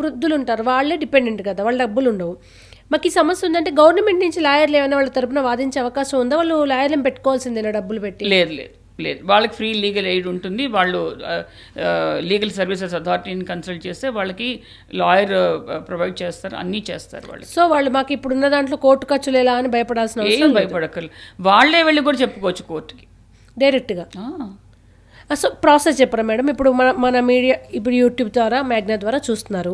వృద్ధులు ఉంటారు వాళ్ళే డిపెండెంట్ కదా వాళ్ళ డబ్బులు ఉండవు మాకు ఈ సమస్య ఉందంటే గవర్నమెంట్ నుంచి లాయర్లు ఏమైనా వాళ్ళ తరపున వాదించే అవకాశం ఉందా? వాళ్ళు లాయర్లను పెట్టుకోవాల్సిందేనా డబ్బులు పెట్టి. లేదు లేదు లేదు. వాళ్ళకి ఫ్రీ లీగల్ ఎయిడ్ ఉంటుంది. వాళ్ళు లీగల్ సర్వీసెస్ అథారిటీని కన్సల్ట్ చేస్తే వాళ్ళకి లాయర్ ప్రొవైడ్ చేస్తారు అన్నీ చేస్తారు వాళ్ళకి. సో వాళ్ళు మాకు ఇప్పుడున్న దాంట్లో కోర్టు ఖర్చులు ఎలా అని భయపడాల్సిన ఏం భయపడక్కర్లేదు వాళ్ళే వెళ్ళి కూడా చెప్పుకోవచ్చు కోర్టుకి. డైరెక్ట్గా. సో ప్రాసెస్ చెప్పరా మేడం? ఇప్పుడు మన మన మీడియా ఇప్పుడు యూట్యూబ్ ద్వారా మ్యాగ్నా ద్వారా చూస్తున్నారు.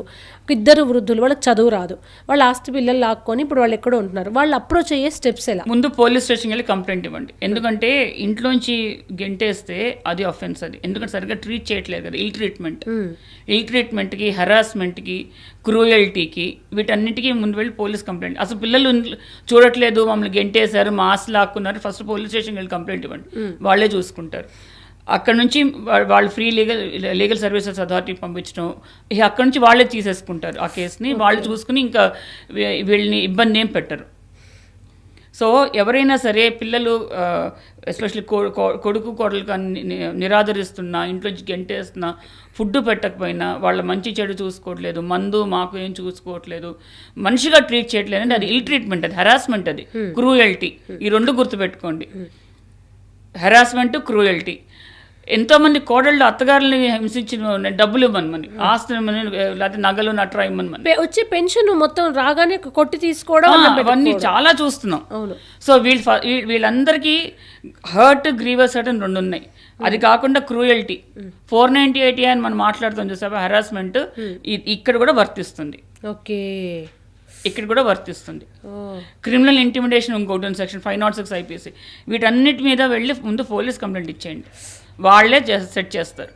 ఇద్దరు వృద్ధులు వాళ్ళకి చదువు రాదు. వాళ్ళ ఆస్తి పిల్లలు లాక్కొని ఇప్పుడు వాళ్ళు ఎక్కడో ఉంటున్నారు. వాళ్ళు అప్రోచ్ అయ్యే స్టెప్స్ ఎలా? ముందు పోలీస్ స్టేషన్కి వెళ్ళి కంప్లైంట్ ఇవ్వండి. ఎందుకంటే ఇంట్లోంచి గెంటేస్తే అది అఫెన్స్ అది. ఎందుకంటే సరిగ్గా ట్రీట్ చేయట్లేదు కదా ఇల్ ట్రీట్మెంట్ ఇల్ ట్రీట్మెంట్కి హెరాస్మెంట్కి క్రూయల్టీకి వీటన్నిటికీ ముందు వెళ్ళి పోలీస్ కంప్లైంట్ అసలు పిల్లలు చూడట్లేదు మమ్మల్ని గెంటేశారు మా ఆస్తి లాక్కున్నారు ఫస్ట్ పోలీస్ స్టేషన్కి వెళ్ళి కంప్లైంట్ ఇవ్వండి. వాళ్ళే చూసుకుంటారు. అక్కడ నుంచి వాళ్ళు free legal legal services authority పంపించడం అక్కడ నుంచి వాళ్ళే తీసేసుకుంటారు ఆ కేసుని. వాళ్ళు చూసుకుని ఇంకా వీళ్ళని ఇబ్బంది ఏం పెట్టరు. సో ఎవరైనా సరే పిల్లలు ఎస్పెషల్లీ కొడుకు కోడలు కానీ నిరాదరిస్తున్నా ఇంట్లోంచి గెంటేస్తున్నా ఫుడ్ పెట్టకపోయినా వాళ్ళ మంచి చెడు చూసుకోవట్లేదు మందు మాకు ఏం చూసుకోవట్లేదు మనిషిగా ట్రీట్ చేయట్లేదు అంటే అది ఇల్ ట్రీట్మెంట్ అది హెరాస్మెంట్ అది క్రూయల్టీ. ఈ రెండు గుర్తుపెట్టుకోండి. Harassment cruelty. ఎంతోమంది కోడళ్ళు అత్తగారులని హింసించిన డబ్బులు ఇవ్వమని ఆస్తులు ఇవ్వమని, లేకపోతే నగలు నట్రా ఇవ్వమని వచ్చే పెన్షన్ మొత్తం రాగానే కొట్టి తీసుకోవడం అవన్నీ. చాలా చూస్తున్నాం. సో వీళ్ళు వీళ్ళందరికీ హర్ట్ గ్రీవస్ హర్ట్ అని రెండు ఉన్నాయి. అది కాకుండా క్రూయల్టీ. ఫోర్ నైంటీ ఎయిటీ అని మనం మాట్లాడుతాం చూసావా? హెరాస్మెంట్ ఇక్కడ కూడా వర్తిస్తుంది. ఓకే. ఇక్కడ కూడా వర్తిస్తుంది. క్రిమినల్ ఇంటిమిడేషన్ ఇంకోటి section five nought six IPC వీటన్నిటి మీద వెళ్ళి ముందు పోలీస్ కంప్లైంట్ ఇచ్చేయండి. వాళ్ళే సెట్ చేస్తారు.